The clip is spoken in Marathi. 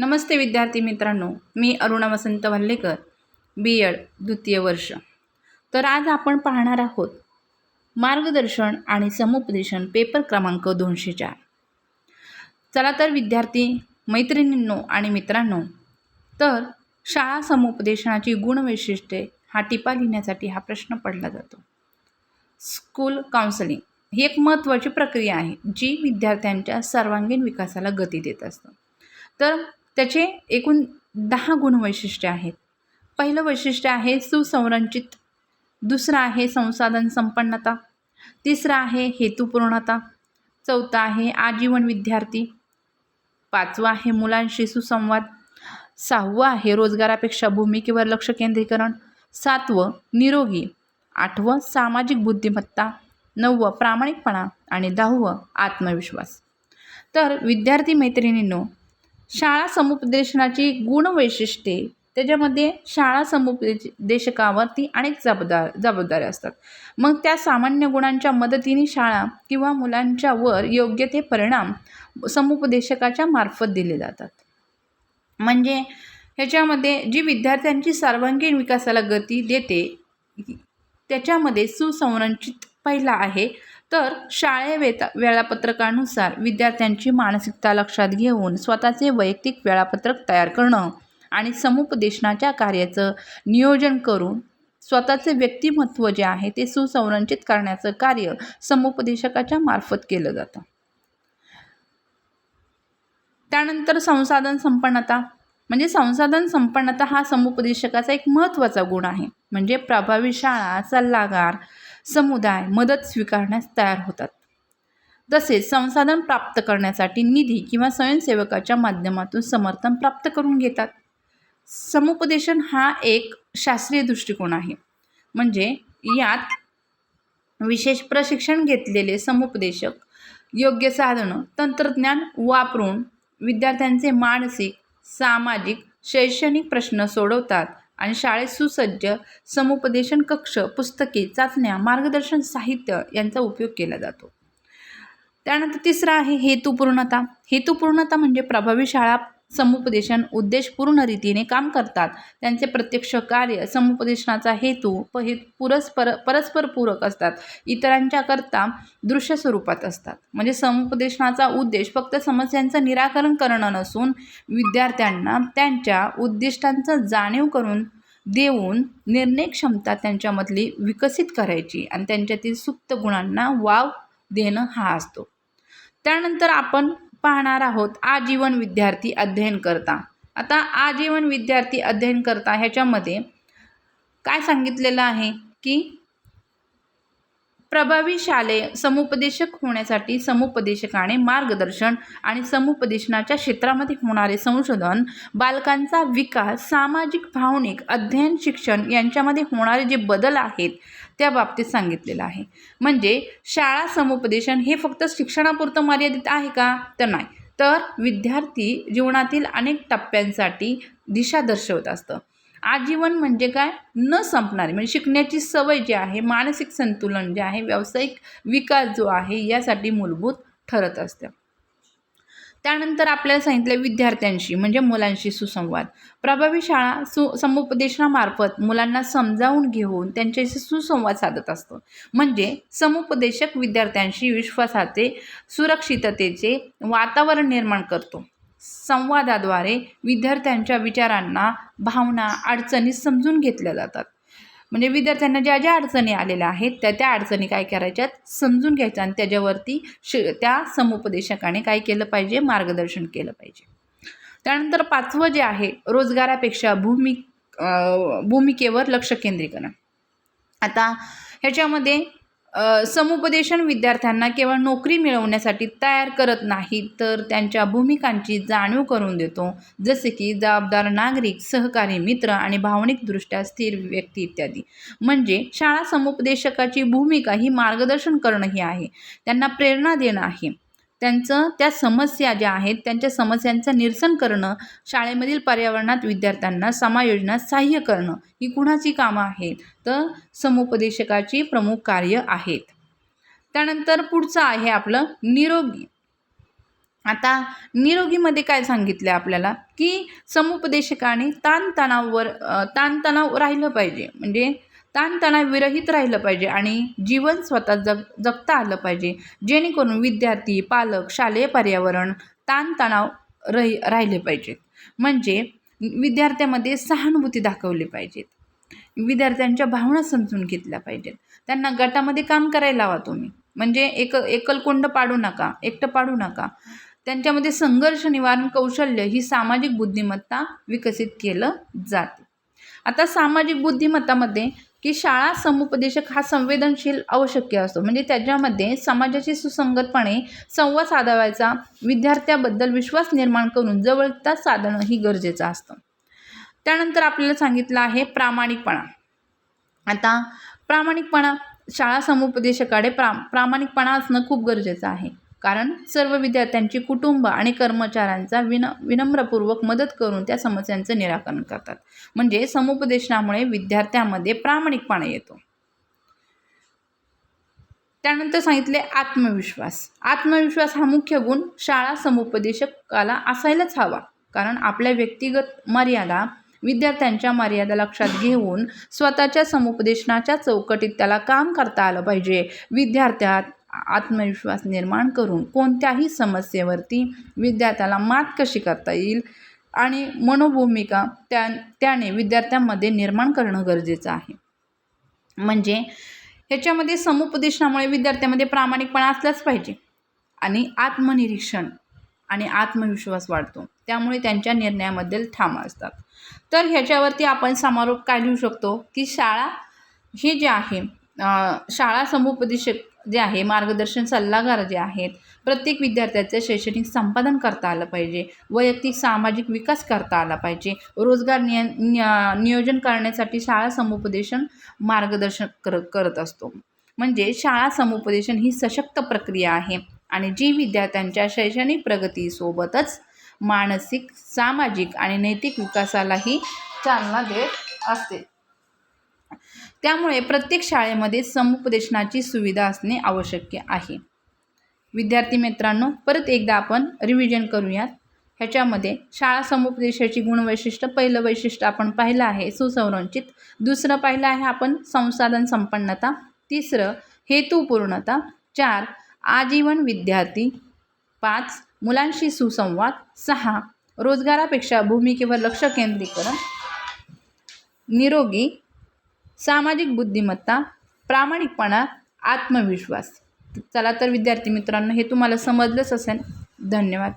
नमस्ते विद्यार्थी मित्रांनो मी अरुणा वसंत वल्लेकर बी एड द्वितीय वर्ष. तर आज आपण पाहणार आहोत मार्गदर्शन आणि समुपदेशन पेपर क्रमांक दोनशे चार. चला तर विद्यार्थी मैत्रिणींनो आणि मित्रांनो तर शाळा समुपदेशनाची गुणवैशिष्ट्ये हा टिपा लिहिण्यासाठी हा प्रश्न पडला जातो. स्कूल काउन्सिलिंग ही एक महत्त्वाची प्रक्रिया आहे जी विद्यार्थ्यांच्या सर्वांगीण विकासाला गती देत असतं. तर त्याचे एकूण दहा गुणवैशिष्ट्ये आहेत. पहिलं वैशिष्ट्य आहे सुसंरचित. दुसरं आहे संसाधन संपन्नता. तिसरं आहे हेतुपूर्णता. चौथा आहे आजीवन विद्यार्थी. पाचवं आहे मुलांशी सुसंवाद. सहावं आहे रोजगारापेक्षा भूमिकेवर लक्ष केंद्रीकरण. सातवं निरोगी. आठवं सामाजिक बुद्धिमत्ता. नववं प्रामाणिकपणा. आणि दहावं आत्मविश्वास. तर विद्यार्थी मैत्रिणींनो शाळा समुपदेशनाची गुणवैशिष्ट्ये त्याच्यामध्ये शाळा समुपदेशकावरती अनेक जबाबदार जबाबदाऱ्या असतात. मग त्या सामान्य गुणांच्या मदतीने शाळा किंवा मुलांच्या वर योग्य ते परिणाम समुपदेशकाच्या मार्फत दिले जातात. म्हणजे ह्याच्यामध्ये जी विद्यार्थ्यांची सर्वांगीण विकासाला गती देते त्याच्यामध्ये सुसंरचित पहिला आहे. तर शाळे वेता वेळापत्रकानुसार विद्यार्थ्यांची मानसिकता लक्षात घेऊन स्वतःचे वैयक्तिक वेळापत्रक तयार करणं आणि समुपदेशनाच्या कार्याचं नियोजन करून स्वतःचे व्यक्तिमत्व जे आहे ते सुसंरचित करण्याचं कार्य समुपदेशकाच्या मार्फत केलं जातं. त्यानंतर संसाधन संपन्नता. म्हणजे संसाधन संपन्नता हा समुपदेशकाचा एक महत्त्वाचा गुण आहे. म्हणजे प्रभावी शाळा सल्लागार समुदाय मदत स्वीकारण्यास तयार होतात. तसेच संसाधन प्राप्त करण्यासाठी निधी किंवा स्वयंसेवकाच्या माध्यमातून समर्थन प्राप्त करून घेतात. समुपदेशन हा एक शास्त्रीय दृष्टिकोन आहे. म्हणजे यात विशेष प्रशिक्षण घेतलेले समुपदेशक योग्य साधनं तंत्रज्ञान वापरून विद्यार्थ्यांचे मानसिक सामाजिक शैक्षणिक प्रश्न सोडवतात. आणि शाळेत सुसज्ज समुपदेशन कक्ष पुस्तके चाचण्या मार्गदर्शन साहित्य यांचा उपयोग केला जातो. त्यानंतर तिसरं आहे हेतुपूर्णता. हेतुपूर्णता म्हणजे प्रभावी शाळा समुपदेशन उद्देशपूर्ण रीतीने काम करतात. त्यांचे प्रत्यक्ष कार्य समुपदेशनाचा हेतू प हे पुरस्पर परस्पर पूरक असतात. इतरांच्या करता दृश्य स्वरूपात असतात. म्हणजे समुपदेशनाचा उद्देश फक्त समस्यांचं निराकरण करणं नसून विद्यार्थ्यांना त्यांच्या उद्दिष्टांचं जाणीव करून देऊन निर्णय क्षमता त्यांच्यामधली विकसित करायची आणि त्यांच्यातील सुप्त गुणांना वाव देणं हा असतो. त्यानंतर आपण पाहणार आहोत. आजीवन विद्यार्थी अध्ययन करता. आता आजीवन विद्यार्थी अध्ययन करता ह्याच्यामध्ये काय सांगितलेलं आहे की प्रभावी शालेय समुपदेशक होण्यासाठी समुपदेशकाने मार्गदर्शन आणि समुपदेशनाच्या क्षेत्रामध्ये होणारे संशोधन बालकांचा विकास सामाजिक भावनिक अध्ययन शिक्षण यांच्यामध्ये होणारे जे बदल आहेत त्या बाबतीत सांगितलेलं आहे. म्हणजे शाळा समुपदेशन हे फक्त शिक्षणापुरतं मर्यादित आहे का? तर नाही. तर विद्यार्थी जीवनातील अनेक टप्प्यांसाठी दिशा दर्शवत असतं. आजीवन म्हणजे काय? न संपणारी. म्हणजे शिकण्याची सवय जी आहे मानसिक संतुलन जे आहे व्यावसायिक विकास जो आहे यासाठी मूलभूत ठरत असतं. त्यानंतर आपल्याला सांगितलं विद्यार्थ्यांशी म्हणजे मुलांशी सुसंवाद. प्रभावी शाळा सु समुपदेशनामार्फत मुलांना समजावून घेऊन त्यांच्याशी सुसंवाद साधत असतो. म्हणजे समुपदेशक विद्यार्थ्यांशी विश्वासाचे सुरक्षिततेचे वातावरण निर्माण करतो. संवादाद्वारे विद्यार्थ्यांच्या विचारांना भावना अडचणी समजून घेतल्या जातात. म्हणजे विद्यार्थ्यांना ज्या ज्या अडचणी आलेल्या आहेत त्या त्या अडचणी काय करायच्यात समजून घ्यायच्या आणि त्याच्यावरती श त्या समुपदेशकाने काय केलं पाहिजे? मार्गदर्शन केलं पाहिजे. त्यानंतर पाचवं जे आहे रोजगारापेक्षा भूमि भूमिकेवर लक्ष केंद्रीकरण. आता ह्याच्यामध्ये समुपदेशन विद्यार्थ्यांना केवळ नोकरी मिळवण्यासाठी तयार करत नाही तर त्यांच्या भूमिकांची जाणीव करून देतो. जसे की जबाबदार नागरिक सहकारी मित्र आणि भावनिकदृष्ट्या स्थिर व्यक्ती इत्यादी. म्हणजे शाळा समुपदेशकाची भूमिका ही मार्गदर्शन करणं ही आहे. त्यांना प्रेरणा देणं आहे. त्यांचं त्या समस्या ज्या आहेत त्यांच्या समस्यांचं निरसन करणं शाळेमधील पर्यावरणात विद्यार्थ्यांना समायोजनात सहाय्य करणं ही कुणाची कामं आहेत? तर समुपदेशकाची प्रमुख कार्य आहेत. त्यानंतर पुढचं आहे आपलं निरोगी. आता निरोगीमध्ये काय सांगितलं आपल्याला? की समुपदेशकाने ताणतणाववर ताणतणाव राहिलं पाहिजे. म्हणजे ताणतणाव विरहित राहिलं पाहिजे आणि जीवन स्वतः जग जगता आलं पाहिजे. जेणेकरून विद्यार्थी पालक शालेय पर्यावरण ताणतणाव रही राहिले पाहिजेत. म्हणजे विद्यार्थ्यामध्ये सहानुभूती दाखवली पाहिजेत. विद्यार्थ्यांच्या भावना समजून घेतल्या पाहिजेत. त्यांना गटामध्ये काम करायला हवा तुम्ही. म्हणजे एक एकलकोंड पाडू नका एकटं पाडू नका. त्यांच्यामध्ये संघर्ष निवारण कौशल्य ही सामाजिक बुद्धिमत्ता विकसित केलं जाते. आता सामाजिक बुद्धिमत्तामध्ये की शाळा समुपदेशक हा संवेदनशील आवश्यक असतो. म्हणजे त्याच्यामध्ये समाजाशी सुसंगतपणे संवाद साधावायचा विद्यार्थ्याबद्दल विश्वास निर्माण करून जवळता साधणं ही गरजेचं असतं. त्यानंतर आपल्याला सांगितलं आहे प्रामाणिकपणा. आता प्रामाणिकपणा शाळा समुपदेशकाकडे प्रा प्रामाणिकपणा असणं खूप गरजेचं आहे. कारण सर्व विद्यार्थ्यांची कुटुंब आणि कर्मचाऱ्यांचा विन विनम्रपूर्वक मदत करून त्या समस्यांचं निराकरण करतात. म्हणजे समुपदेशनामुळे विद्यार्थ्यांमध्ये प्रामाणिकपणा येतो. त्यानंतर सांगितले आत्मविश्वास. आत्मविश्वास हा मुख्य गुण शाळा समुपदेशकाला असायलाच हवा. कारण आपल्या व्यक्तिगत मर्यादा विद्यार्थ्यांच्या मर्यादा लक्षात घेऊन स्वतःच्या समुपदेशनाच्या चौकटीत त्याला काम करता आलं पाहिजे. विद्यार्थ्यात आत्मविश्वास निर्माण करून कोणत्याही समस्येवरती विद्यार्थ्याला मात कशी करता येईल आणि मनोभूमिका त्या त्याने विद्यार्थ्यांमध्ये निर्माण करणं गरजेचं आहे. म्हणजे ह्याच्यामध्ये समुपदेशनामुळे विद्यार्थ्यामध्ये प्रामाणिकपणा असलाच पाहिजे आणि आत्मनिरीक्षण आणि आत्मविश्वास वाढतो. त्यामुळे त्यांच्या निर्णयाबद्दल ठाम असतात. तर ह्याच्यावरती आपण समारोप काय लिहू शकतो? की शाळा हे जे आहे शाळा समुपदेशक जे आहे मार्गदर्शन सल्लागार जे आहेत प्रत्येक विद्यार्थ्याचं शैक्षणिक संपादन करता आलं पाहिजे. वैयक्तिक सामाजिक विकास करता आला पाहिजे. रोजगार निय नियोजन करण्यासाठी शाळा समुपदेशन मार्गदर्शन कर करत असतो. म्हणजे शाळा समुपदेशन ही सशक्त प्रक्रिया आहे आणि जी विद्यार्थ्यांच्या शैक्षणिक प्रगतीसोबतच मानसिक सामाजिक आणि नैतिक विकासालाही चालना देत असते. त्यामुळे प्रत्येक शाळेमध्ये समुपदेशनाची सुविधा असणे आवश्यक आहे. विद्यार्थी मित्रांनो परत एकदा आपण रिव्हिजन करूयात. ह्याच्यामध्ये शाळा समुपदेशाची गुणवैशिष्ट्य पहिलं वैशिष्ट्य आपण पाहिलं आहे सुसंरचित. दुसरं पाहिलं आहे आपण संसाधन संपन्नता. तिसरं हेतुपूर्णता. चार आजीवन विद्यार्थी. पाच मुलांशी सुसंवाद. सहा रोजगारापेक्षा भूमिकेवर लक्ष केंद्रीकरण. निरोगी सामाजिक बुद्धिमत्ता प्रामाणिकपणा आत्मविश्वास. चला तर विद्यार्थी मित्रांनो हे तुम्हाला समजलंच असेल. धन्यवाद.